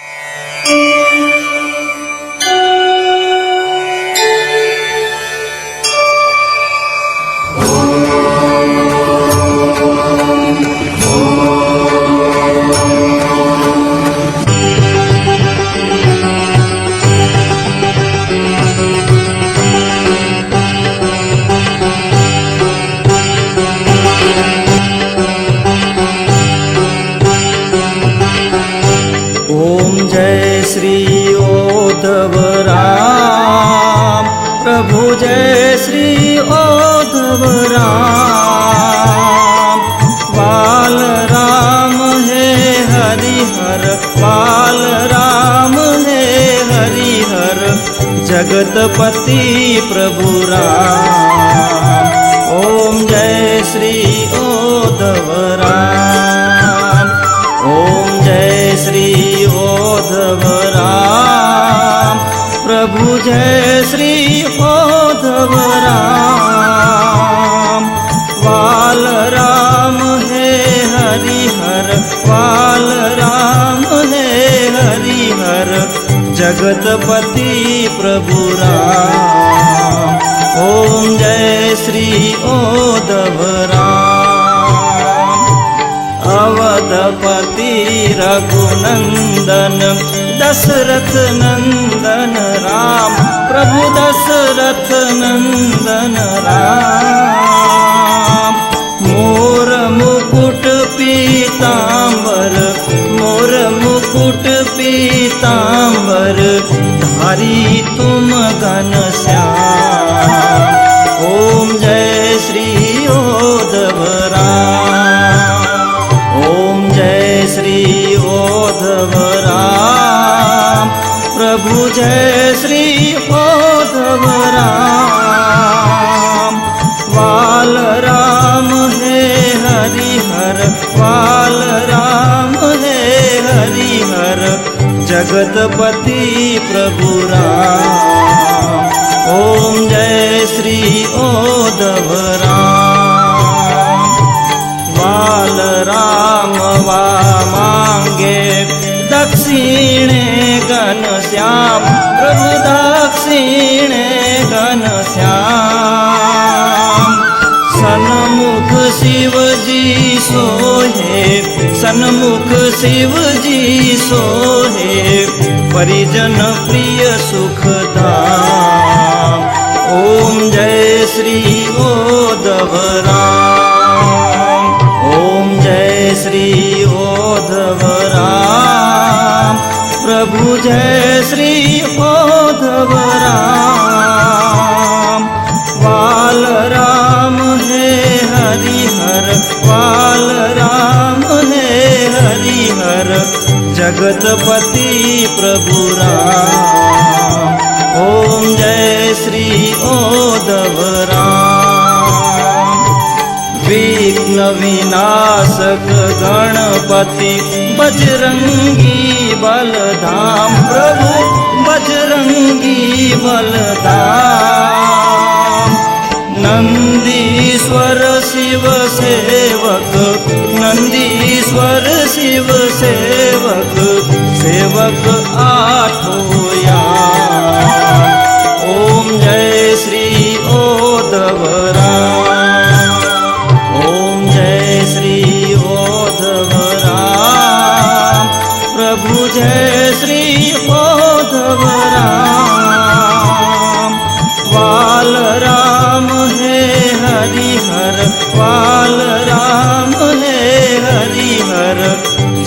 you Jagatpati प्रभु राम। ॐ जय श्री ओधव राम ॐ जय श्री ओधव राम प्रभु जय श्री राम बाल राम हे हरिहर बाल राम हे हरिहर जगतपति प्रभु राम ॐ जय श्री ओधव राम अवधपति रघुनन्दन दशरथ नन्दन राम प्रभु दशरथ नन्दन राम। मोर मुकुट पीताम्बर मोर मुकुट पीताम्बर धारी तुम घन शिवजी सोहे परिजन प्रिय सुखधाम ॐ जय श्री ओधव ॐ जय श्री ओधव राम। प्रभु जय श्री ओधव राम। हे हरिहर बाल राम जगतपति प्रभु राम। ॐ जय श्री ओधव राम। विघ्न विनाशक गणपति बजरंगी बलधाम। प्रभु बजरंगी बलधाम। नंदीश्वर शिव सेवक नंदीश्वर शिव सेवक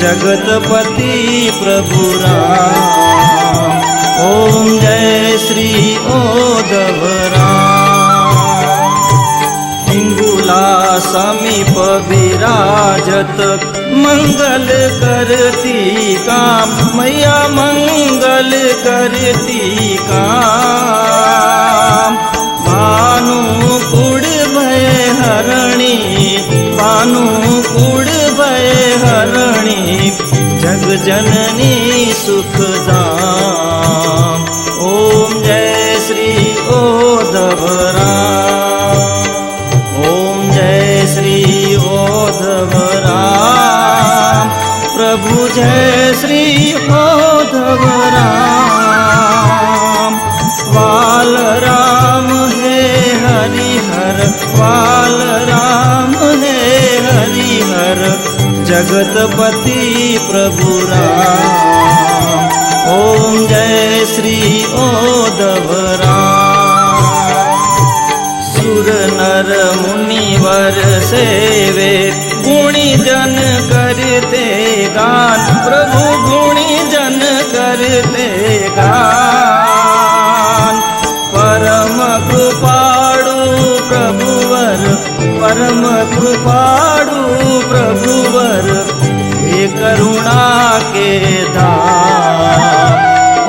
जगतपति प्रभु राम ॐ जय श्री राम हिंगुला समीप विराजत मंगल करती काम। मैया मंगल करती भानु कुड़ भय हरणी भानु भय हरणी जग जननी सुखदाम ओम जय श्री ओधव जगतपति प्रभु राम ओम जय श्री ओधव राम सुर नर मुनिवर सेवे गुणी जन करते गान। प्रभु गुणी जन करते गान। परम कृपाळु प्रभुवर परम कृपाळु प्रभुवर, हे करुणा के धाम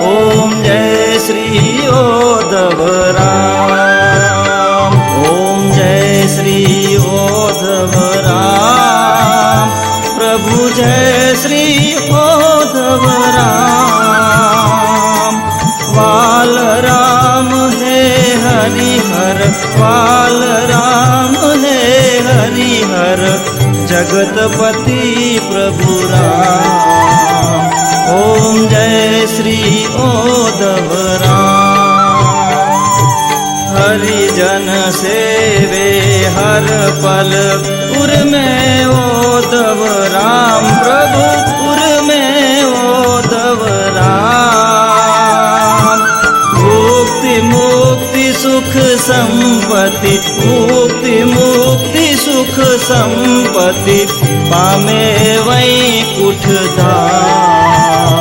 ओम जय श्री ओधव राम ओम जय श्री ओधव राम प्रभु जय श्री ओधव राम वाल राम हे हरिहर वाल राम हे हरिहर जगतपति प्रभु ओम जय श्री ओधव राम। हरिजन सेवे हर पल। उर में ओधव राम प्रभु उर में ओधव राम। मुक्ति मुक्ति सुख संपत्ति। मुक्ति मुक्ति सुख संपत्ति पामे वही कुठ धाम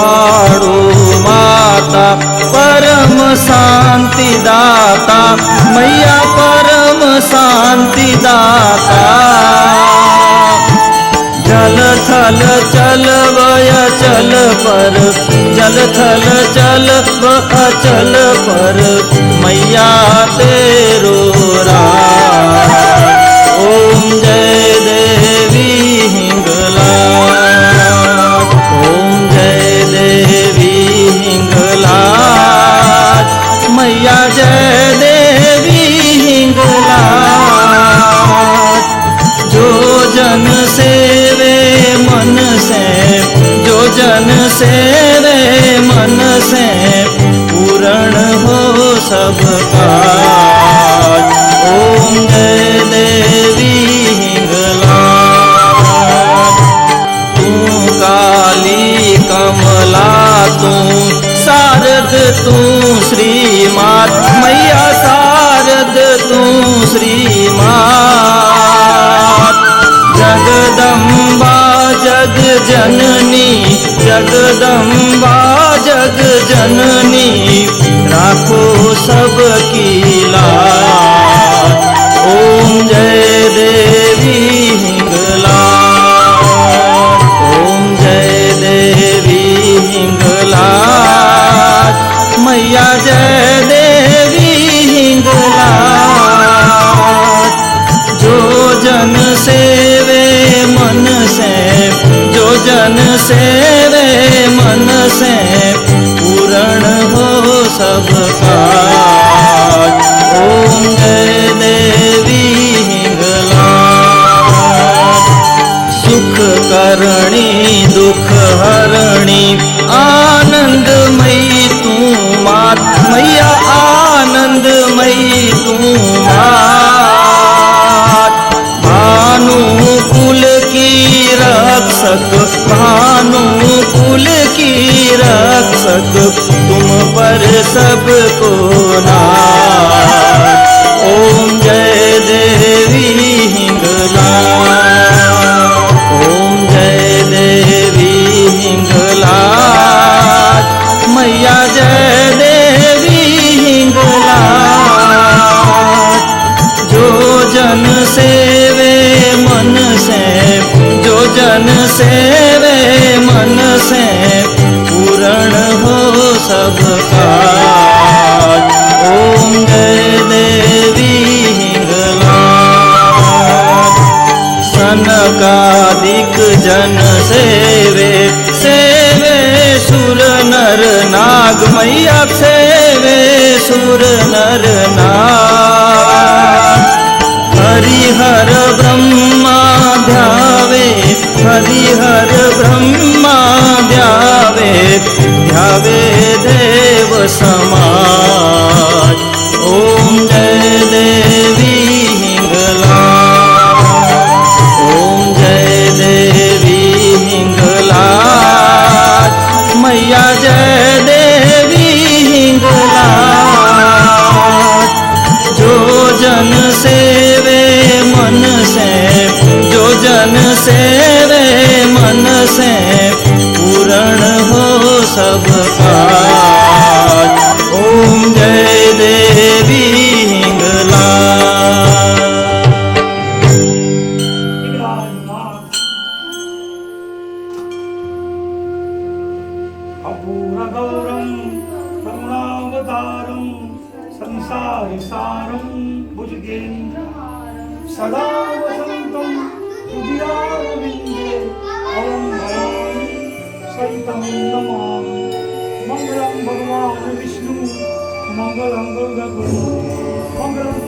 कृपाळु माता परम शांति दाता मैया परम शांति दाता। जल थल चल वय चल पर जल थल चल व अचल पर मैया तेरो सबका रक्षक तुम पर सबको नाथ। ओम जय देवी हिंगला ओम जय देवी हिंगला मैया जय देवी हिंगला जो जन से सेवे मन से, जो जन से सेवे मन से, पूर्ण हो सबका ओम देवी हिंगला सनकादिक जन सेवे सेवे सुर नर नाग मैया सेवे सुर नर नाग हरिहर ब्रह्मा ध्यावे हरिहर ब्रह्मा ध्यावे ध्यावे ओम जय देवी ओम जय देवी मैया जय जो जन सेवे मन से, जो जन सेवे मन से, पूर्ण हो सबका सदा वसन्तं हृदयारविन्दे ॐ भवानि सहितं नमामि। मङ्गलं भगवान् विष्णु मङ्गलं गरुडगुरु मङ्गलं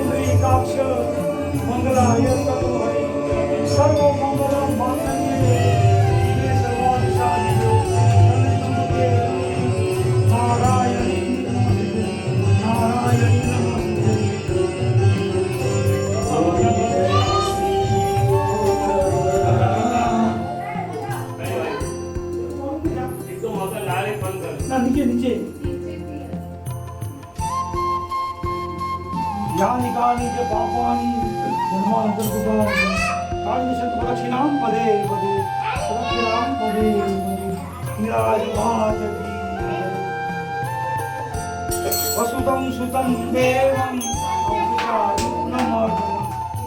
वसुतं सुतं देवं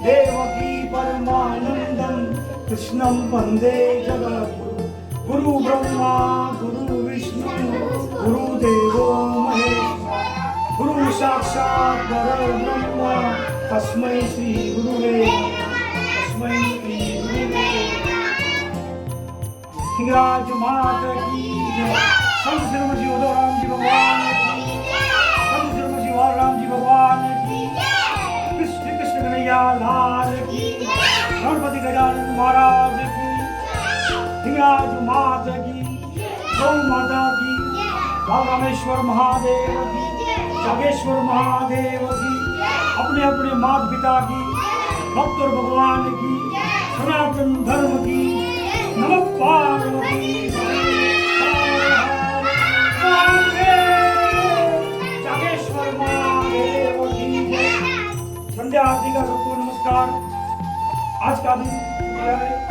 देवकी परमानन्दं कृष्णं वंदे जगद्गुरु। गुरु ब्रह्मा, गुरु विष्णु गुरुदेवो गुरु साक्षात् परब्रह्म तस्मै श्री गुरुवे। तस्मै श्री गुरुवे। हिंगराज मात की जय। संत रामेश्वर महादेव की महादेव की, अपने अपने माता पिता की, भक्त और भगवान की, सनातन धर्म की, नमः पार्वती। महादेव की संध्या आरती का सबको नमस्कार। आज का दिन है।